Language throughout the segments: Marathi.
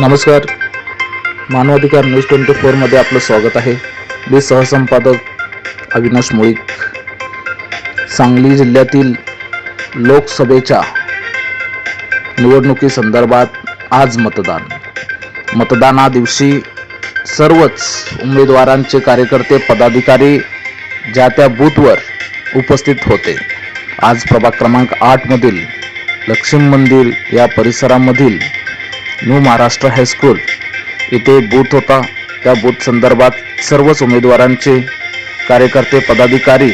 नमस्कार. मानवाधिकार न्यूज ट्वेंटी फोरमध्ये आपलं स्वागत आहे. मी सहसंपादक अविनाश मुळीक. सांगली जिल्ह्यातील लोकसभेच्या निवडणुकीसंदर्भात आज मतदान. मतदाना दिवशी सर्वच उमेदवारांचे कार्यकर्ते पदाधिकारी ज्या त्या बूथवर उपस्थित होते. आज प्रभाग क्रमांक आठमधील लक्ष्मी मंदिर या परिसरामधील न्यू महाराष्ट्र हायस्कूल इथे बूथ होता. त्या बूथ संदर्भात सर्वच उमेदवारांचे कार्यकर्ते पदाधिकारी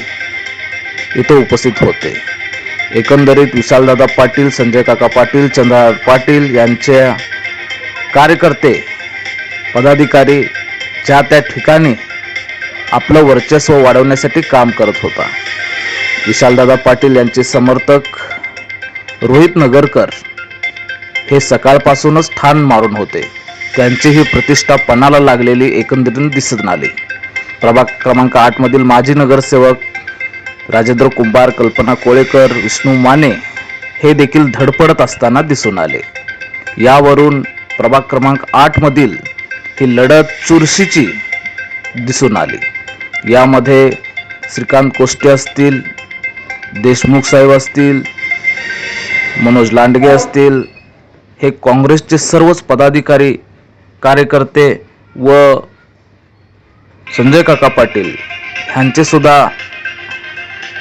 इथे उपस्थित होते. एकंदरीत विशालदादा पाटील संजय काका पाटील चंद्रा पाटील यांचे कार्यकर्ते पदाधिकारी ज्या त्या ठिकाणी आपलं वर्चस्व वाढवण्यासाठी काम करत होता. विशालदादा पाटील यांचे समर्थक रोहित नगरकर हे सकाळपासूनच ठाण मारून होते. त्यांची ही प्रतिष्ठा पणाला लागलेली एकंदरीत दिसून आली प्रभाग क्रमांक आठमधील माजी नगरसेवक राजेंद्र कुंभार कल्पना कोळेकर विष्णू माने हे देखील धडपडत असताना दिसून आले. यावरून प्रभाग क्रमांक आठमधील ही लढत चुरशीची दिसून आली. यामध्ये श्रीकांत कोष्टे असतील देशमुख साहेब असतील मनोज लांडगे असतील हे काँग्रेसचे सर्वच पदाधिकारी कार्यकर्ते व संजय काका पाटील ह्यांचे सुद्धा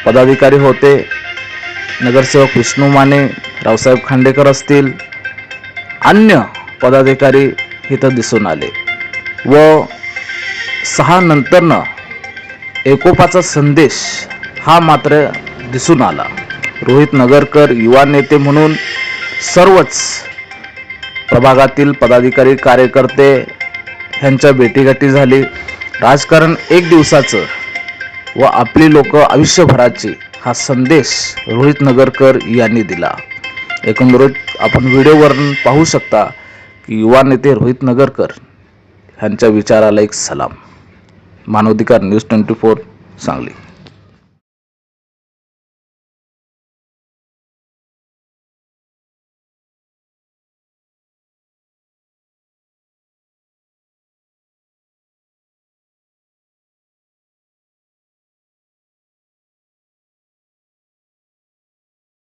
पदाधिकारी होते. नगरसेवक विष्णू माने रावसाहेब खांडेकर असतील अन्य पदाधिकारी इथं दिसून आले. व सहा नंतरनं एकोपाचा संदेश हा मात्र दिसून आला. रोहित नगरकर युवा नेते म्हणून सर्वच प्रभागातील पदाधिकारी कार्यकर्ते ह्यांच्या भेटीगाठी झाली. राजकारण एक दिवसाचं व आपली लोक आयुष्यभराची हा संदेश रोहित नगरकर यांनी दिला. एकंदरीत आपण व्हिडिओवरून पाहू शकता की युवा नेते रोहित नगरकर ह्यांच्या विचाराला एक सलाम. मानवाधिकार न्यूज ट्वेंटी फोर सांगली.